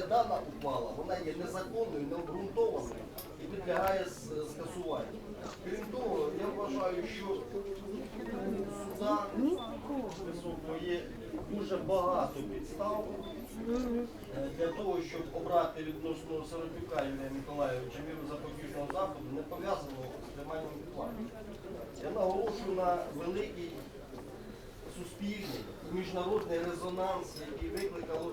Але дана ухвала вона є незаконною, необґрунтованою і підлягає скасуванню. Крім того, я вважаю, що суда високого є дуже багато підстав е, для того, щоб обрати відносно Сорокюка Юрія Миколаївича міру запобіжного заходу, не пов'язаного з триманням ухвали. Я наголошую на великий суспільний міжнародний резонанс, який викликало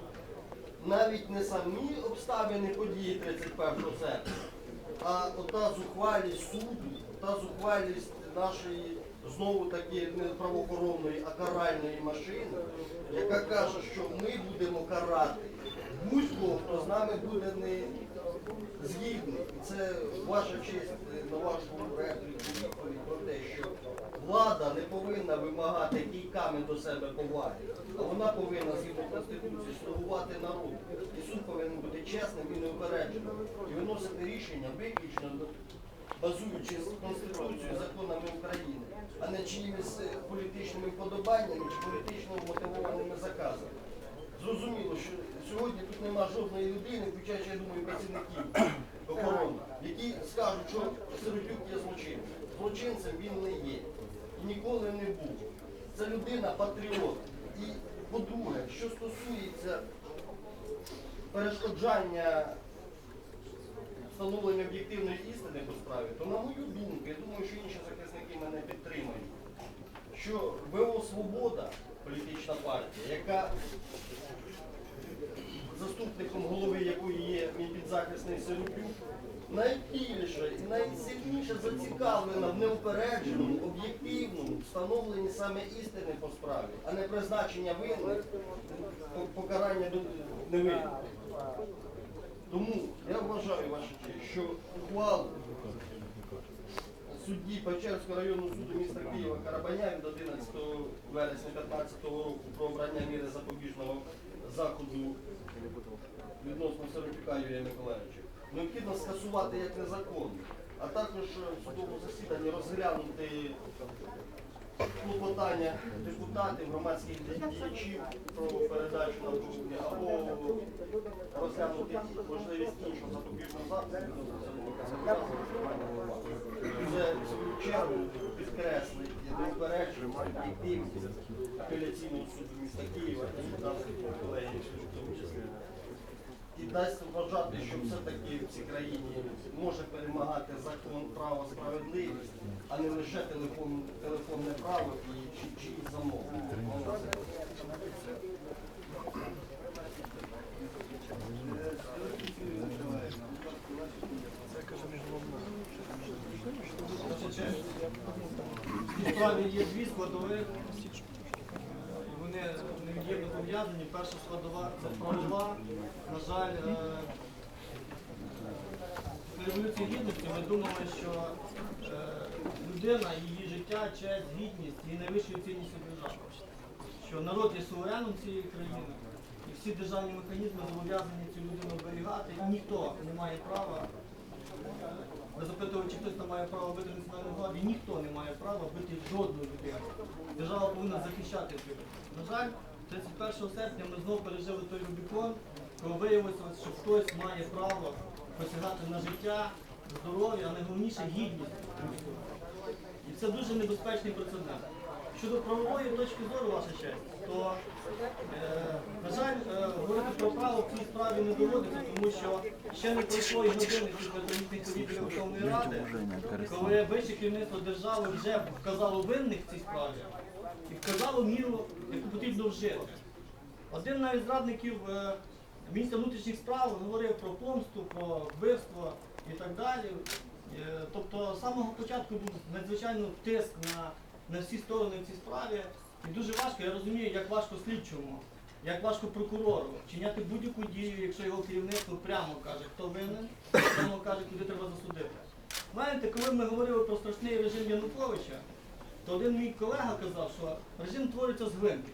навіть не самі обставини події 31 серпня, а ота зухвалість суду, та зухвалість нашої знову таки не правоохоронної, а каральної машини, яка каже, що ми будемо карати будь-кого, хто з нами буде не згідний. І це ваша честь е, на вашу репліку про те, що влада не повинна вимагати кійками до себе поваги, а вона повинна згідно Конституції слугувати народу. І суд повинен бути чесним і неупередженим. І виносити рішення виключно базуючись Конституцією, законами України, а не чиїмись е, політичними вподобаннями чи політично мотивованими заказами. Зрозуміло, що сьогодні тут нема жодної людини, включаючи, я думаю, працівників охорони, які скажуть, що Сиротюк є злочинцем. Злочинцем він не є ніколи не був. Це людина патріот. І по-друге, що стосується перешкоджання встановлення об'єктивної істини по справі, то на мою думку, я думаю, що інші захисники мене підтримують, що ВО Свобода, політична партія, яка заступником голови якої є мій підзахисний Сиротюк, найбільше і найсильніше зацікавлена в неупередженому, встановленні саме істини по справі, а не призначення винних, покарання невинних. Тому я вважаю, ваша честь, що ухвалу судді Печерського районного суду міста Києва Карабаня від 11 вересня 2015 року про обрання міри запобіжного заходу відносно Сорокюка Юрія Миколаївича необхідно скасувати як незаконно, а також в судовому засіданні розглянути клопотання депутатів, громадських діячів про передачу на вручення або розглянути можливість іншого запобіжного заходу це в свою чергу підкреслить неупереджену об'єктивність апеляційного суду міста Києва і наших колегів, в тому числі. І дасть вважати, що все-таки в цій країні може перемагати закон, право, справедливість, а не лише телефон, телефонне право і чи, чиїсь замовлення. Справі є дві складових, і вони невід'ємно пов'язані. Перша складова це правова. На жаль, е, в революції гідності ми думали, що е, людина, її життя, честь, гідність є найвищою цінністю держави. Що народ є сувереном цієї країни, і всі державні механізми зобов'язані цю людину оберігати, і ніхто не має права ви запитували, чи хтось там має право бити національну владу, і ніхто не має права бити жодну людину. Держава повинна захищати цю людину. На жаль, 31 серпня ми знову пережили той Рубікон, коли виявилося, що хтось має право посягати на життя, здоров'я, а найголовніше гідність. І це дуже небезпечний прецедент. Щодо правової точки зору, ваша честь, то, е, на жаль, е, говорити про право в цій справі не доводиться, тому що ще не пройшло і години після відділів Верховної Ради, коли вище керівництво держави вже вказало винних в цій справі і вказало міру, яку потрібно вжити. Один навіть з радників е, міністра внутрішніх справ говорив про помсту, про вбивство і так далі. Е, Тобто з самого початку був надзвичайно тиск на, на всі сторони в цій справі. І дуже важко, я розумію, як важко слідчому, як важко прокурору вчиняти будь-яку дію, якщо його керівництво прямо каже, хто винен, прямо каже, куди треба засудити. Знаєте, коли ми говорили про страшний режим Януковича, то один мій колега казав, що режим твориться з гвинтиків.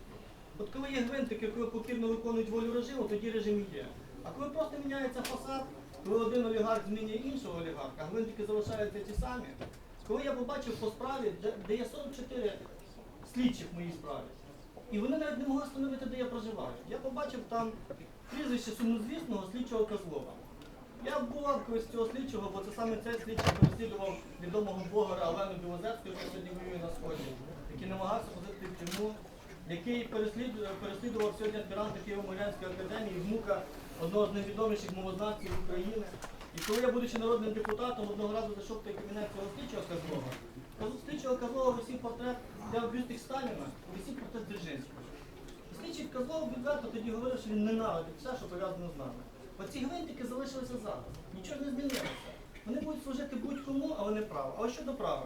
От коли є гвинтики, коли покірно виконують волю режиму, тоді режим є. А коли просто міняється фасад, коли один олігарх змінює іншого олігарха, а гвинтики залишаються ті самі. Коли я побачив по справі, де є 44 слідчих в моїй справі, і вони навіть не могли встановити, де я проживаю. Я побачив там прізвище сумнозвісного слідчого Козлова. Я був колись цього слідчого, бо це саме цей слідчий переслідував відомого блогера Олену Білозерську, яка сьогодні воює на сході, який намагався посадити в тюрму, який переслідував, сьогодні аспіранта Києво-Могилянської академії, внука одного з найвідоміших мовознавців України. І коли я, будучи народним депутатом, одного разу зайшов той кабінет цього слідчого Козлова, Коз- слідчого Козлова висів портрет, де в бюстик Сталіна, висів портрет Дзержинського. Слідчий Козлов відверто тоді говорив, що він ненавидить все, що пов'язано з нами. Оці гвинтики залишилися зараз. Нічого не змінилося. Вони будуть служити будь-кому, але не право. А щодо права.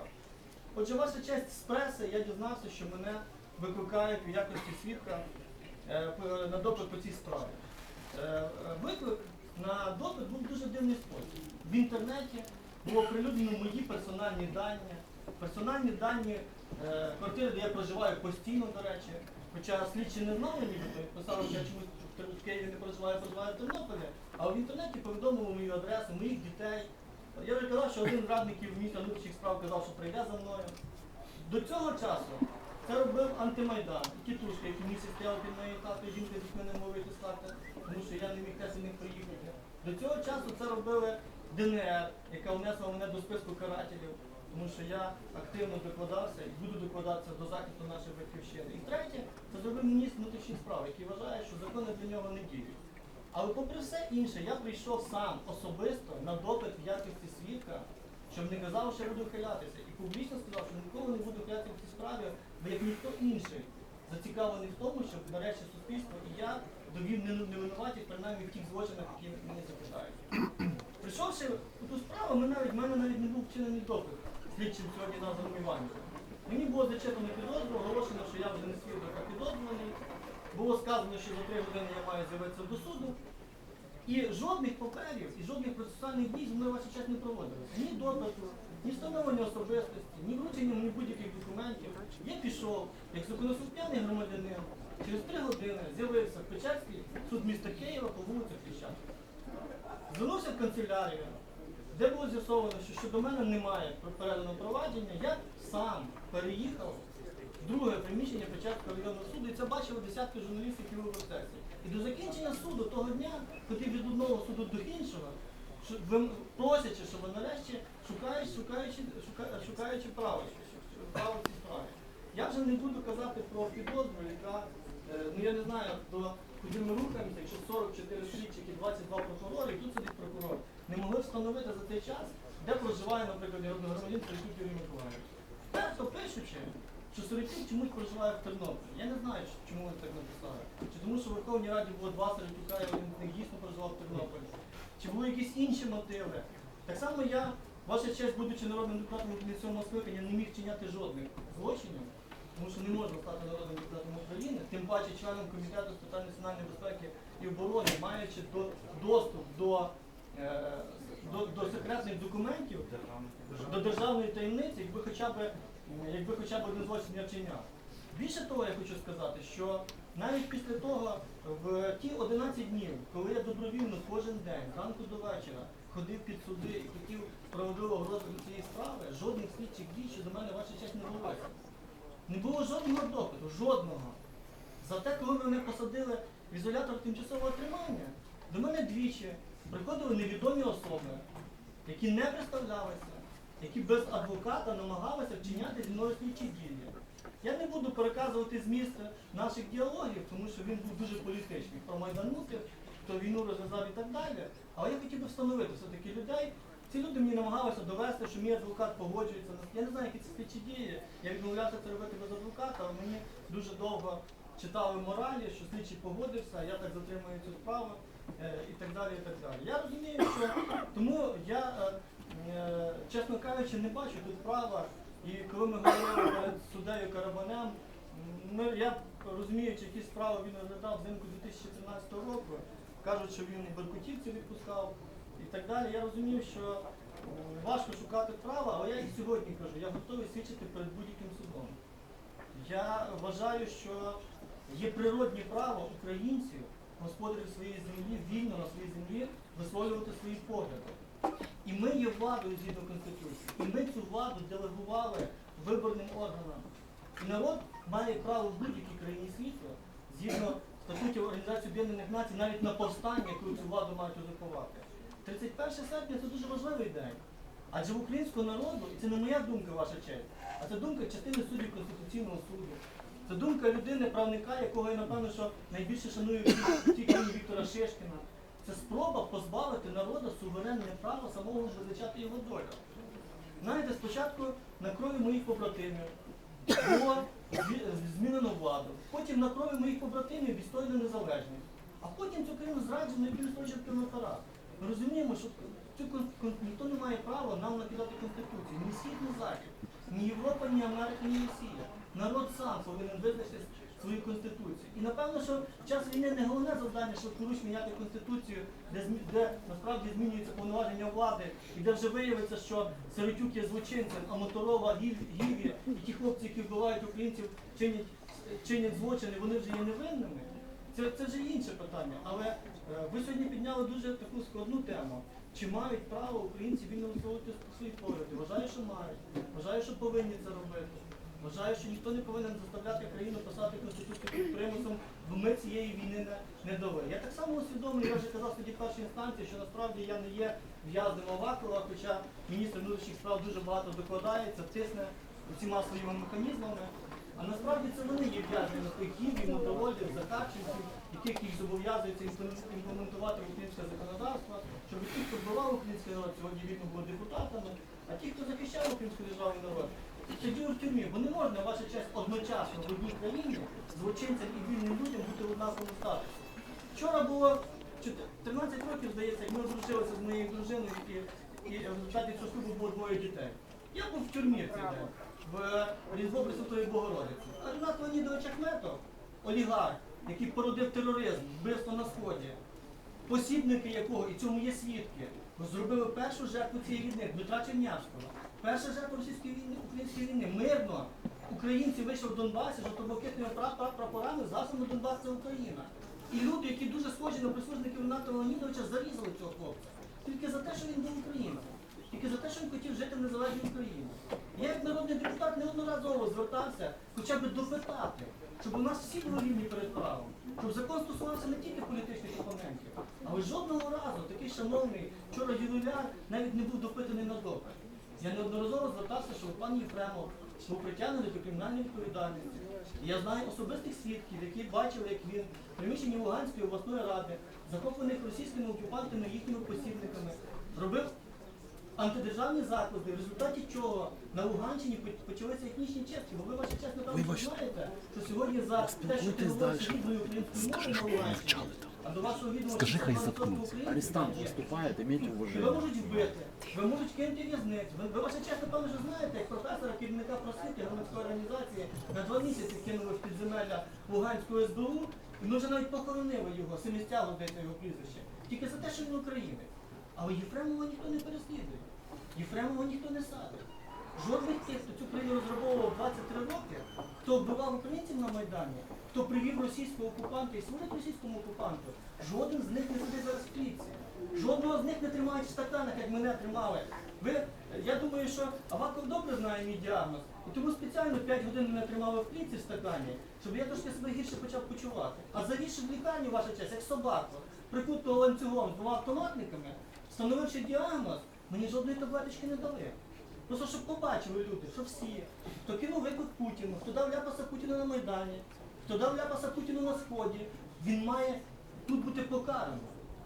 Отже, ваша честь з преси, я дізнався, що мене викликають у якості свідка е, на допит по цій справі. Е, е, Виклик на допит був дуже дивний спосіб. В інтернеті було оприлюднено мої персональні дані, персональні дані квартири, де я проживаю постійно, до речі. Хоча слідчі не знали, нібито писали, що я чомусь в Києві не проживаю, проживаю в Тернополі, а в інтернеті повідомили мою адресу, моїх дітей. Я вже казав, що один з радників міста внутрішніх справ казав, що прийде за мною. До цього часу це робив антимайдан, тітушка, який місяць стояв під моєю хатою, жінка з дітьми не мог вийти з хати, тому що я не міг теж них приїхати. До цього часу це робили ДНР, яка внесла мене до списку карателів, тому що я активно докладався і буду докладатися до захисту нашої батьківщини. І третє, це зробив міністр внутрішніх справ, який вважає, що закони для нього не діють. Але попри все інше, я прийшов сам особисто на допит в якості свідка, щоб не казав, що я буду хилятися. І публічно сказав, що ніколи не буду хилятися в цій справі, бо як ніхто інший зацікавлений в тому, щоб нарешті суспільство і я довів не- невинуватість принаймні в тих злочинах, які мене запитають. Прийшовши у ту справу, ми навіть, в мене навіть не був вчинений допит слідчим сьогодні названим Іванівцем. Мені було зачитано підозру, оголошено, що я вже не свідок, а підозрюваний. Було сказано, що за три години я маю з'явитися до суду. І жодних паперів, і жодних процесуальних дій мною ваша честь не проводилося. Ні допиту, ні встановлення особистості, ні вручення мені будь-яких документів. Я пішов, як законослухняний громадянин, через три години з'явився в Печерський суд міста Києва по вулиці Хрещатика. Звернувся в канцелярію, де було з'ясовано, що щодо мене немає переданого провадження, я сам переїхав в друге приміщення Печерського районного суду, і це бачили десятки журналістів, які були в процесі. І до закінчення суду того дня ходив від одного суду до іншого, просячи, щоб нарешті шукаючи, шукаючи, шука- шукаючи право, право в цій. Я вже не буду казати про підозру, яка, е, ну я не знаю, до куди ми рухаємося, якщо 44 слідчих і 22 прокурори, і тут сидить прокурор, не могли встановити за цей час, де проживає, наприклад, народний громадян Середюк Юрій Миколаївич. Перто пишучи, що Середюк чомусь проживає в Тернополі. Я не знаю, чому вони так написали. Чи тому, що в Верховній Раді було два Середюка, і один з них дійсно проживав в Тернополі. Чи були якісь інші мотиви? Так само я, ваша честь, будучи народним депутатом цього скликання, не міг вчиняти жодних злочинів, тому що не можна стати народним депутатом України, тим паче членом комітету з питань національної безпеки і оборони, маючи до, доступ до, до, до секретних документів, до державної таємниці, якби хоча б, якби хоча б один злочин я вчиняв. Більше того, я хочу сказати, що навіть після того, в ті 11 днів, коли я добровільно кожен день, зранку до вечора, ходив під суди і хотів справедливого розгляду цієї справи, жодних слідчих дій щодо мене ваша честь не булося. Не було жодного допиту, жодного. Зате, коли мене посадили в ізолятор тимчасового тримання, до мене двічі приходили невідомі особи, які не представлялися, які без адвоката намагалися вчиняти зі мною слідчі дії. Я не буду переказувати зміст наших діалогів, тому що він був дуже політичний. Про майданутив, хто війну розв'язав і так далі. Але я хотів би встановити все-таки людей. Ці люди мені намагалися довести, що мій адвокат погоджується я не знаю, які це слідчі дії. Я відмовлявся це робити без адвоката, але мені дуже довго читали моралі, що слідчий погодився, я так затримую цю справу і так далі. і так далі. Я розумію, що тому я, е, е, чесно кажучи, не бачу тут права. І коли ми говорили перед суддею Карабанем, ми, я розуміючи, які справи він розглядав взимку 2013 року, кажуть, що він беркутівців відпускав і так далі. Я розумів, що важко шукати права, але я і сьогодні кажу, я готовий свідчити перед будь-яким судом. Я вважаю, що є природні право українців, господарів своєї землі, вільно на своїй землі висловлювати свої погляди. І ми є владою згідно Конституції. І ми цю владу делегували виборним органам. І народ має право в будь-якій країні світу, згідно статутів Організації Об'єднаних Націй навіть на повстання, яку цю владу мають узурпувати. 31 серпня це дуже важливий день. Адже в українського народу, і це не моя думка, ваша честь, а це думка частини суддів Конституційного суду. Це думка людини, правника, якого я напевно, що найбільше шаную країні Віктора Шишкіна. Це спроба позбавити народу суверенне право самого визначати його долю. Знаєте, спочатку на крові моїх побратимів було змінено владу, потім на крові моїх побратимів відстояно незалежність, а потім цю країну зраджено якимось точками апарат. Ми розуміємо, що цю ніхто не має права нам накидати конституцію. Ні схід, ні захід, ні Європа, ні Америка, ні Росія. Народ сам повинен визначити свою конституцію. І напевно, що в час війни не головне завдання, щоб поруч міняти конституцію, де, де насправді змінюються повноваження влади, і де вже виявиться, що Сиротюк є злочинцем, а Моторова, Гів- Гіві і ті хлопці, які вбивають українців, чинять, чинять злочини, вони вже є невинними. Це, це вже інше питання. Але е, ви сьогодні підняли дуже таку складну тему. Чи мають право українці вільно висловити свої погляди? Вважаю, що мають. Вважаю, що повинні це робити. Вважаю, що ніхто не повинен заставляти країну писати конституцію під примусом, бо ми цієї війни не, не дали. Я так само усвідомлюю, я вже казав тоді в першій інстанції, що насправді я не є в'язнем Авакова, хоча міністр внутрішніх справ дуже багато докладається, тисне усіма своїми механізмами. А насправді це вони є в'язнями тих гівів, мотоводів, закачівців, яких їх зобов'язується імплементувати українське законодавство, щоб ті, хто вбивав український народ, сьогодні вільно були депутатами, а ті, хто захищав українську державу народ, сиділи в тюрмі, бо не можна, ваша честь, одночасно в одній країні злочинцям і вільним людям бути в однаковому статусі. Вчора було 13 років, здається, як ми одружилися з моєю дружиною, і, і в результаті цього шлюбу було двоє дітей. Я був в тюрмі в цей день, в Різдво Пресвятої Богородиці. А Ренат Леонідович Ахметов, олігарх, який породив тероризм, вбивство на сході, посібники якого, і цьому є свідки, зробили першу жертву цієї війни, Дмитра Чернявського. Перша жертва російської війни, української війни. Мирно. Українці вийшли в Донбасі, жовто-блакитними пра- пра- прапорами, засобами Донбас це Україна. І люди, які дуже схожі на прислужників Ната Леонідовича, зарізали цього хлопця. Тільки за те, що він був українцем. Тільки за те, що він хотів жити в незалежній Україні. Я як народний депутат неодноразово звертався хоча б допитати, щоб у нас всі були рівні перед правом, щоб закон стосувався не тільки політичних опонентів, але жодного разу такий шановний вчора ювіляр навіть не був допитаний на допит. Я неодноразово звертався, що пан Єфремов був притягнений до кримінальної відповідальності. І я знаю особистих свідків, які бачили, як він в приміщенні Луганської обласної ради, захоплених російськими окупантами їхніми посібниками, робив антидержавні заклади, в результаті чого на Луганщині почалися етнічні чистки. Бо ви ваша чесно напевно, знаєте, що сьогодні за те, що ти говориш рідною українською мовою на Луганщині, Скажи, хай 40% заткнутся. українців Арестант там є. выступает, имейте Ви уважение. можуть вбити, ви можуть кинути в'язницю. Ви, ви ваша чесно, певно, вже знаєте, як професора, керівника просвіти громадської організації на два місяці кинули в підземелля Луганського СБУ, і ми вже навіть похоронили його, семістяло здається його прізвище. Тільки за те, що він українець. Але Єфремова ніхто не переслідує. Єфремова ніхто не садить. Жодних тих, хто цю країну розграбовував 23 роки, хто вбивав українців на Майдані, хто привів російського окупанта і служить російському окупанту, жоден з них не сидить зараз в клітці. Жодного з них не тримають в стаканах, як мене тримали. Ви, я думаю, що Аваков добре знає мій діагноз. І тому спеціально 5 годин мене тримали в клітці в стакані, щоб я трошки себе гірше почав почувати. А завівши в лікарню, ваша честь, як собаку, прикутого ланцюгом двома автоматниками, встановивши діагноз, мені жодної таблеточки не дали. Просто щоб побачили люди, що всі, хто кинув виклик Путіну, хто дав ляпаса Путіну на Майдані, хто дав ляпаса Путіну на Сході, він має тут бути покараний.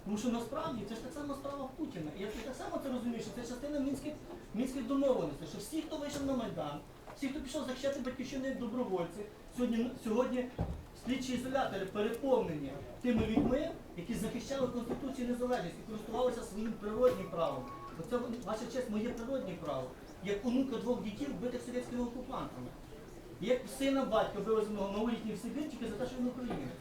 Тому що насправді це ж так само справа Путіна. І я так само це розумію, що це частина мінських, мінських домовленостей, що всі, хто вийшов на Майдан, всі, хто пішов захищати батьківщину як добровольці, сьогодні, сьогодні слідчі ізолятори переповнені тими людьми, які захищали Конституцію і незалежність і користувалися своїм природнім правом. Оце ваша честь, моє природнє право, як онука двох дітей, вбитих совєтськими окупантами. Як сина батька вивезеного малолітній в Сибір тільки за те, що він українець.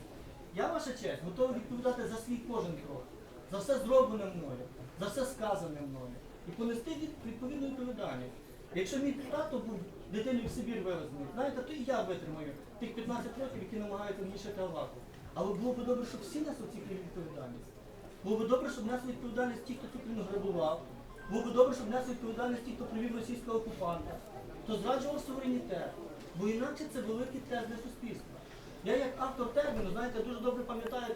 Я, ваша честь, готовий відповідати за свій кожен крок, за все зроблене мною, за все сказане мною. І понести від, відповідну відповідальність. Якщо мій тато був дитиною в Сибір вивезений, знаєте, то і я витримаю тих 15 років, які намагаються мені шити Аллаху. Але було б добре, щоб всі несли цій відповідальність. Було б добре, щоб несли відповідальність ті, хто цю країну грабував. Було б добре, щоб несли відповідальність ті, хто привів російського окупанта, хто зраджував суверенітет. Бо інакше це великий тест для суспільства. Я як автор терміну, знаєте, дуже добре пам'ятаю